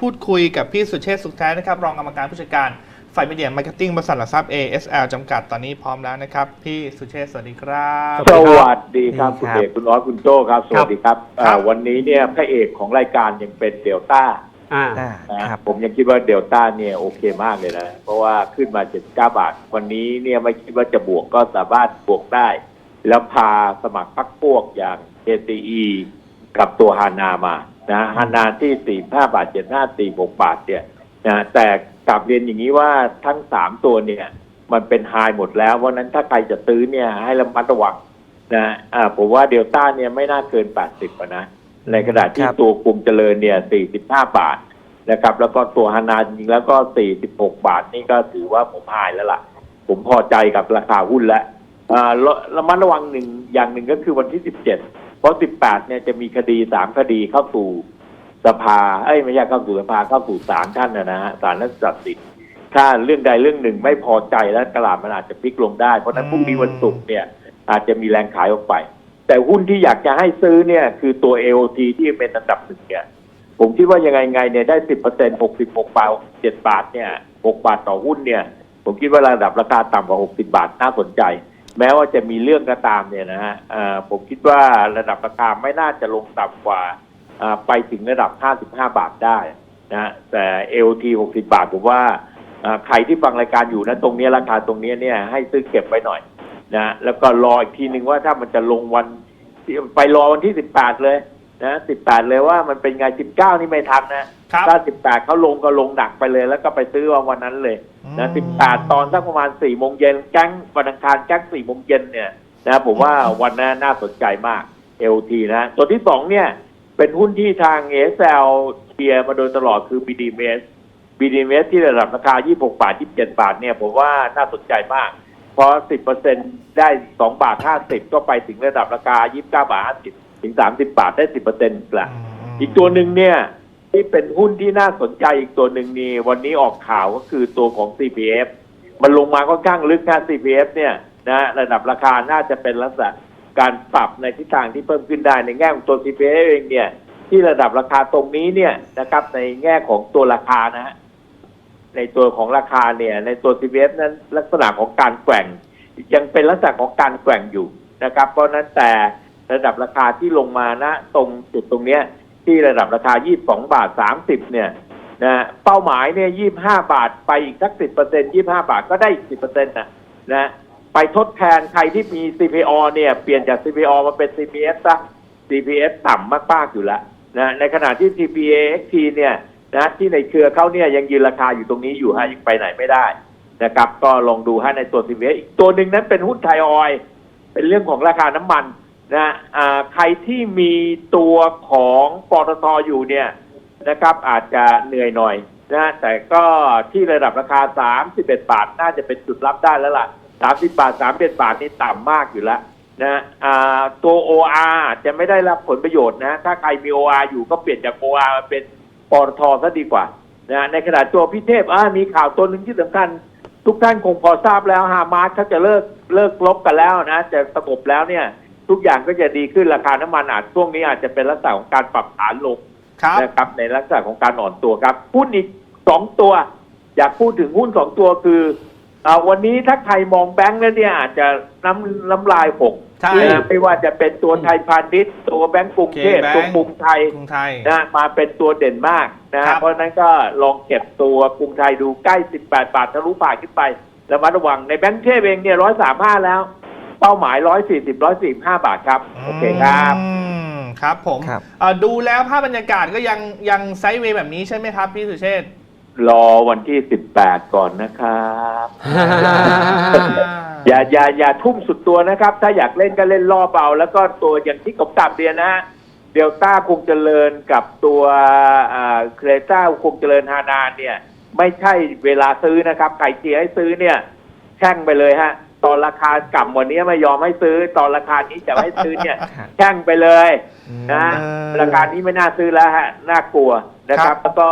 พูดคุยกับพี่สุเชษฐ์สุขแท้นะครับ รองกรรมการผู้จัดการฝ่ายมีเดียมาร์เก็ตติ้งบริษัทหลักทรัพย์ ASL จำกัดตอนนี้พร้อมแล้วนะครับ พี่สุเชษฐ์สวัสดีครับ สวัสดีครับสวัคุณสดีครับเอกคุณน้อยคุณโจ้ครับ สวัสดีครับครับอ่าวันนี้เนี่ยพระเอกของรายการยังเป็นเดลต้าอ่าอ่านะครับผมยังคิดว่าเดลต้าเนี่ยโอเคมากเลยนะ เพราะว่าขึ้นมา 79 บาท วันนี้เนี่ยไม่คิดว่าจะบวกก็สามารถบวกได้ แล้วพาสมัครพักพวกอย่าง KTE กับตัวฮานามา นะฮานาที่45บาท75 46บาทเนี่ยนะแต่กลับเรียนอย่างนี้ว่าทั้ง3ตัวเนี่ย มันเป็นไฮหมดแล้ว เพราะฉะนั้นถ้าใครจะซื้อเนี่ยให้ระมัดระวังนะอ่าผมว่าเดลต้าเนี่ยไม่น่าเกิน80อะนะ ในขณะที่ครับตัวกลุ่มเจริญเนี่ย45บาทนะครับ แล้วก็ตัวฮานาจริงๆแล้วก็46บาทนี่ก็ถือว่าผมหายแล้วล่ะ ผมพอใจกับราคาหุ้นแล้วอ่าระระมัดระวังหนึ่งอย่างหนึ่งก็คือวันที่17เพราะ 18 เนี่ยจะมีคดีสามคดีเข้าสู่สภา เอ้ยไม่ใช่เข้าสู่สภาเข้าสู่ศาลท่านนะนะฮะศาลนักตัดสินถ้าเรื่องใดเรื่องหนึ่งไม่พอใจแล้วตลาดมันอาจจะพลิกลงได้ เพราะฉะนั้นพรุ่งนี้วันศุกร์เนี่ย อาจจะมีแรงขายออกไป แต่หุ้นที่อยากจะให้ซื้อเนี่ย คือตัว AOT ที่เป็นอันดับหนึ่งเนี่ยผมคิดว่ายังไงไงเนี่ยได้สิบเปอร์เซ็นต์หกสิบหกบาทเจ็ดบาทเนี่ยหกบาทต่อหุ้นเนี่ย ผมคิดว่าระดับราคาต่ำกว่าหกสิบาทน่าสนใจ แม้ว่าจะมีเรื่องก็ตามเนี่ยนะฮะผมคิดว่าระดับราคาไม่น่าจะลงต่ำกว่าไปถึงระดับ 55 บาทได้นะแต่ AOT 60 บาทผมว่าใครที่ฟังรายการอยู่นะตรงนี้ราคาตรงนี้เนี่ยให้ซื้อเก็บไว้หน่อยนะแล้วก็รออีกทีหนึ่งว่าถ้ามันจะลงวันไปรอวันที่ 18 เลย นะ18เลยว่ามันเป็นไง19นี่ไม่ทันนะครับ ถ้า18เขาลงก็ลงหนักไปเลย แล้วก็ไปซื้อเอาวันนั้นเลยนะอืม18ตอนสักประมาณ4โมงเย็นแก๊งวันอังคารแก๊ง4โมงเย็นเนี่ยนะผมว่าวันนั้นน่าสนใจมาก LT นะตัวที่2เนี่ย เป็นหุ้นที่ทาง ASL เชียร์มาโดยตลอดคือ BDMs BDMs ที่ระดับราคา 26 บาท 27 บาทเนี่ยผมว่าน่าสนใจมากเพราะ10%ได้ 2 บาท 50 ก็ไปถึงระดับราคา 29 บาท 50 ถึง30บาทได้10%ละอีกตัวหนึ่งเนี่ย ที่เป็นหุ้นที่น่าสนใจอีกตัวหนึ่งนี่วันนี้ออกข่าวก็คือตัวของ CPF มันลงมาค่อนข้างลึกนะ CPF เนี่ยนะระดับราคาน่าจะเป็นลักษณะการปรับในทิศทางที่เพิ่มขึ้นได้ในแง่ของตัว CPF เองเนี่ย ที่ระดับราคาตรงนี้เนี่ยนะครับ ในแง่ของตัวราคานะฮะในตัวของราคาเนี่ย ในตัว CPF นั้นลักษณะของการแกว่ง ยังเป็นลักษณะของการแกว่งอยู่นะครับ เพราะฉะนั้นแต่ ระดับราคาที่ลงมาณตรงจุดตรงเนี้ย ที่ระดับราคา 22 บาท 30 เนี่ยนะเป้าหมายเนี่ย 25 บาทไปอีกสัก 10เปอร์เซ็นต์25 บาทก็ได้อีก 10เปอร์เซ็นต์นะนะไปทดแทนใครที่มี CPO เนี่ยเปลี่ยนจาก CPO มาเป็น CPF ซะ CPF ต่ำมากๆอยู่แล้วนะในขณะที่ CPAXT เนี่ยนะที่ในเครือเขาเนี่ยยังยืนราคาอยู่ตรงนี้อยู่ฮะยังไปไหนไม่ได้นะครับก็ลองดูฮะในตัว CPF อีกตัวหนึ่งนั้นเป็นหุ้นไทยออย เป็นเรื่องของราคาน้ำมัน นะใครที่มีตัวของปตทอยู่เนี่ยนะครับ อาจจะเหนื่อยหน่อยนะแต่ก็ที่ระดับราคา 31 บาท น่าจะเป็นจุดรับได้แล้วล่ะ 30 บาท 31 บาทนี่ต่ำมากอยู่แล้วนะตัว OR จะไม่ได้รับผลประโยชน์นะ ถ้าใครมี OR อยู่ก็เปลี่ยนจาก OR มาเป็นปตทซะดีกว่านะในขณะตัวพิเทพมีข่าวตัวหนึ่งที่สำคัญ ทุกท่านคงพอทราบแล้วฮามาสเขาจะเลิกเลิกลบกันแล้วนะ จะสงบแล้วเนี่ย ทุกอย่างก็จะดีขึ้นราคาน้ำมันอาจช่วงนี้อาจจะเป็นลักษณะของการปรับฐานลงครับ นะครับในลักษณะของการอ่อนตัวครับหุ้นอีกสองตัว อยากพูดถึงหุ้นสองตัวคืออาวันนี้ถ้าใครมองแบงค์แล้วเนี่ยอาจจะน้ำน้ำลายหกใช่นะไม่ว่าจะเป็นตัวไทยพาณิชย์ตัวแบงก์กรุงเทพโอเคแบงก์ตัวกรุงไทยกรุงไทย นะมาเป็นตัวเด่นมากนะครับ เพราะฉะนั้นก็ลองเก็บตัวกรุงไทยดูใกล้ 18 บาททะลุผ่านขึ้นไปแล้วมาระวังในแบงก์เทพเองเนี่ย135 แล้ว เป้าหมาย 140 145 บาทครับ โอเคครับ อืมครับผมครับ เอ่อดูแล้วภาพบรรยากาศก็ยังยังไซด์เวย์แบบนี้ใช่ไหมครับ พี่สุเชษฐ์รอวันที่ 18 ก่อนนะครับ อย่าอย่าอย่าทุ่มสุดตัวนะครับ ถ้าอยากเล่นก็เล่นล่อเบาแล้วก็ตัวอย่างที่ผมกลับเรียนนะฮะเดลต้าคงเจริญกับตัวเครต้าคงเจริญฮานานเนี่ย ไม่ใช่เวลาซื้อนะครับใครเชียร์ให้ซื้อเนี่ย แช่งไปเลยฮะ ตอนราคาก่ำวันนี้ไม่ยอมให้ซื้อ ตอนราคานี้จะให้ซื้อเนี่ยแช่งไปเลยนะเออราคานี้ไม่น่าซื้อแล้วฮะน่ากลัวนะคครัรับบแล้วก็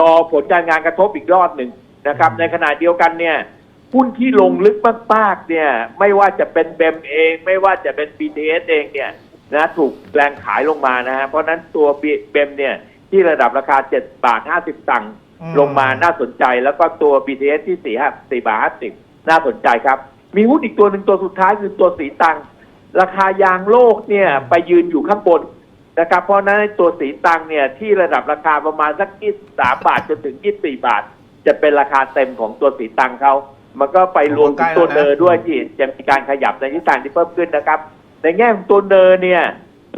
รอผลการงานกระทบอีกรอบหนึ่งนะครับ ในขณะเดียวกันเนี่ยหุ้นที่ลงลึกมากๆเนี่ย ไม่ว่าจะเป็นเบมเอง ไม่ว่าจะเป็น BTS เองเนี่ยนะถูกแรงขายลงมานะฮะเพราะฉะนั้นตัวเบมเนี่ยที่ระดับราคา 7 บาท 50ตังค์อืมลงมาน่าสนใจ แล้วก็ตัว BTS ที่4 5 4บาท50น่าสนใจครับ มีหุ้นอีกตัวหนึ่งตัวสุดท้ายคือตัวสีตังค์ราคายางโลกเนี่ยไปยืนอยู่ข้างบนนะครับ เพราะฉะนั้นตัวสีตังค์เนี่ยที่ระดับราคาประมาณสัก23บาทจนถึง24บาท จะเป็นราคาเต็มของตัวสีตังค์เขา มันก็ไปรวมถึงตัวเนอร์ด้วยที่จะมีการขยับในทิศทางที่เพิ่มขึ้นนะครับ ในแง่ของตัวเนอร์เนี่ย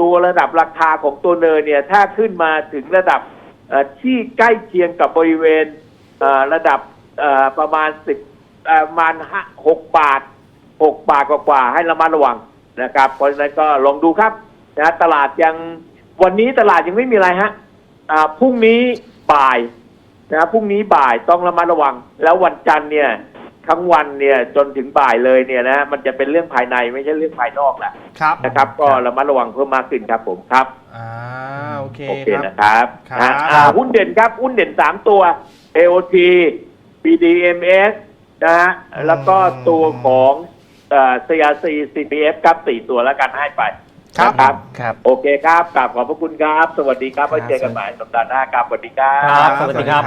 ตัวระดับราคาของตัวเนอร์เนี่ยถ้าขึ้นมาถึงระดับเอ่อที่ใกล้เคียงกับบริเวณเอ่อระดับเอ่อประมาณสิบ ประมาณห้าหกบาทหกบาทกว่าๆให้ระมัดระวังนะครับ เพราะฉะนั้นก็ลองดูครับนะตลาดยังวันนี้ตลาดยังไม่มีอะไรฮะอ่าพรุ่งนี้บ่ายนะพรุ่งนี้บ่ายต้องระมัดระวัง แล้ววันจันทร์เนี่ยทั้งวันเนี่ยจนถึงบ่ายเลยเนี่ยนะมันจะเป็นเรื่องภายในไม่ใช่เรื่องภายนอกแหละครับนะครับ ก็ระมัดระวังเพิ่มมากขึ้นครับผมครับอ่าโอเคโอเคครับนะครับครับนะอ่าหุ้นเด่นครับหุ้นเด่นสามตัว AOT BDMs นะฮะแล้วก็ตัวของเอ่อ CRC CPF ครับสี่ตัวแล้วกันให้ไปครับนะครับ ครับ โอเคครับกราบขอบพระคุณครับ สวัสดีครับไว้เจอกันใหม่สัปดาห์หน้าครับสวัสดีครับ ครับ สวัสดีครับ